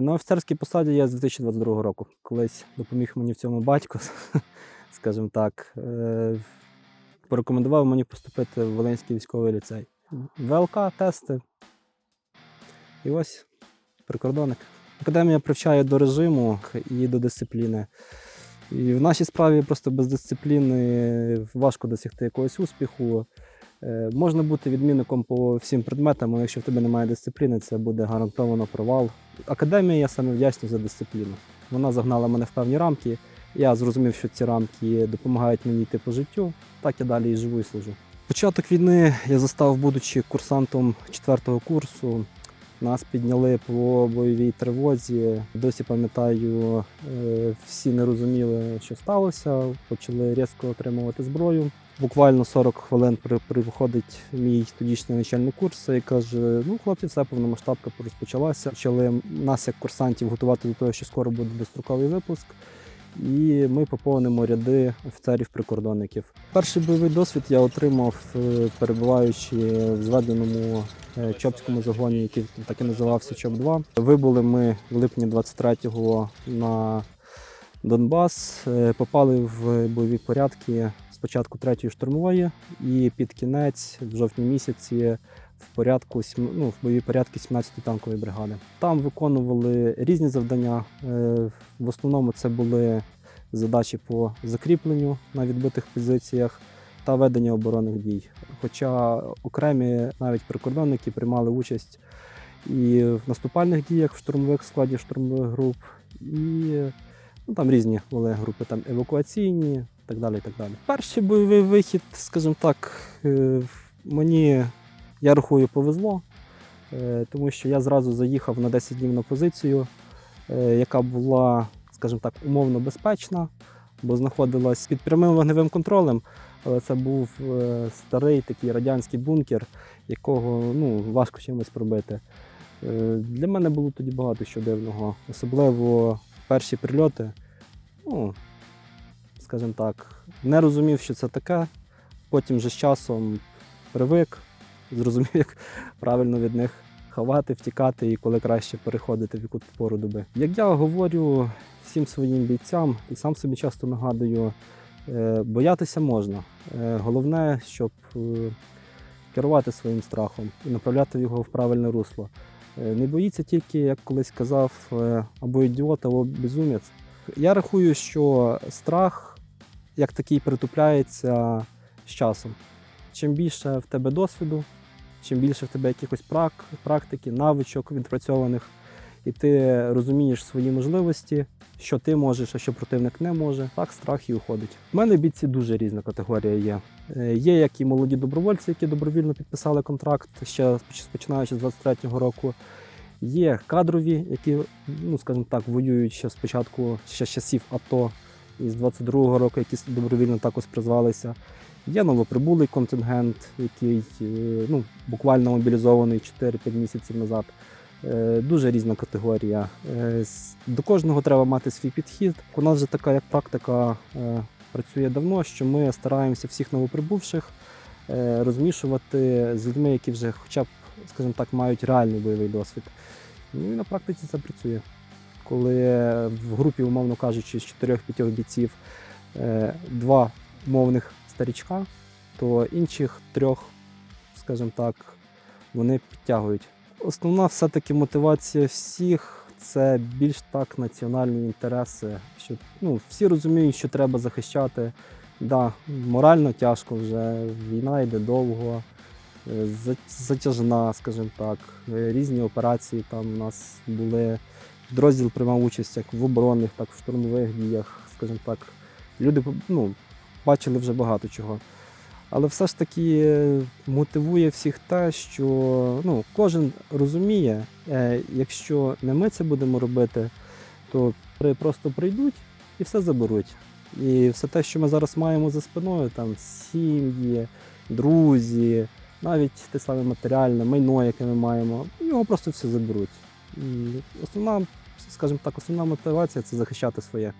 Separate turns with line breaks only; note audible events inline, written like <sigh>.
На офіцерській посаді я з 2022 року. Колись допоміг мені в цьому батько, <laughs> скажімо так. Е, Порекомендував мені поступити в Волинський військовий ліцей. ВЛК, тести. І ось прикордонник. Академія привчає до режиму і до дисципліни. І в нашій справі просто без дисципліни важко досягти якогось успіху. Е, Можна бути відмінником по всім предметам, але якщо в тебе немає дисципліни, це буде гарантовано провал. Академія я саме вдячний за дисципліну. Вона загнала мене в певні рамки. Я зрозумів, що ці рамки допомагають мені йти по життю. Так я далі і живу і служу. Початок війни я застав, будучи курсантом четвертого курсу. Нас підняли по бойовій тривозі. Досі пам'ятаю, е, всі не розуміли, що сталося. Почали різко отримувати зброю. Буквально 40 хвилин при- приходить мій тодішній начальник курсу і каже: ну, хлопці, все повномасштабка розпочалася. Почали нас, як курсантів, готувати до того, що скоро буде достроковий випуск. І ми поповнимо ряди офіцерів-прикордонників. Перший бойовий досвід я отримав, е, перебуваючи в зведеному Чопському загоні, який так і називався ЧОП-2. Вибули ми в липні 23-го на Донбас, е, попали в бойові порядки спочатку 3-ї штурмової і під кінець, в жовтні місяці, в порядку ну, в бойові порядки 17-ї танкової бригади. Там виконували різні завдання. Е, В основному це були задачі по закріпленню на відбитих позиціях та ведення оборонних дій. Хоча окремі навіть прикордонники приймали участь і в наступальних діях в штурмових складі штурмових груп, і ну, там різні були групи, там евакуаційні, так далі. так далі. Перший бойовий вихід, скажімо так, е, мені я рахую повезло, е, тому що я зразу заїхав на 10 днів на позицію, е, яка була, скажімо так, умовно безпечна, бо знаходилась під прямим вогневим контролем. Але це був е, старий такий радянський бункер, якого ну, важко чимось пробити. Е, Для мене було тоді багато що дивного, особливо перші прильоти. Ну, скажімо так, не розумів, що це таке. Потім вже з часом привик, зрозумів, як правильно від них ховати, втікати і коли краще переходити в яку пору доби. Як я говорю всім своїм бійцям і сам собі часто нагадую, боятися можна. Е, Головне, щоб е, керувати своїм страхом і направляти його в правильне русло. Е, Не боїться тільки, як колись казав, е, або ідіот, або безумець. Я рахую, що страх як такий притупляється з часом. Чим більше в тебе досвіду, чим більше в тебе якихось практики, навичок відпрацьованих, і ти розумієш свої можливості, що ти можеш, а що противник не може, так страх і уходить. У мене бійці дуже різна категорія є. Е, Є як і молоді добровольці, які добровільно підписали контракт ще починаючи з 23-го року. Є кадрові, які, ну скажімо так, воюють ще спочатку ще з часів АТО і з 22-го року, які добровільно також призвалися. Є новоприбулий контингент, який е, ну, буквально мобілізований 4-5 місяців назад. Е, Дуже різна категорія. Е, До кожного треба мати свій підхід. У нас вже така як практика е, працює давно, що ми стараємося всіх новоприбувших розмішувати з людьми, які вже хоча б, скажімо так, мають реальний бойовий досвід. Ну і на практиці це працює. Коли в групі, умовно кажучи, з 4-5 бійців два мовних старічка, то інших трьох, скажімо так, вони підтягують. Основна все-таки мотивація всіх це більш так національні інтереси. Що, ну, всі розуміють, що треба захищати. Да, морально тяжко вже, війна йде довго, е, затяжна, скажімо так. Е, Різні операції там у нас були. Підрозділ приймав участь як в оборонних, так в штурмових діях, скажімо так. Люди ну, бачили вже багато чого. Але все ж таки е, мотивує всіх те, що ну, кожен розуміє, е, якщо не ми це будемо робити, то просто прийдуть і все заберуть. І все те, що ми зараз маємо за спиною, там сім'ї, друзі, навіть те саме матеріальне, майно, яке ми маємо, його просто все заберуть. І основна, скажімо так, основна мотивація це захищати своє.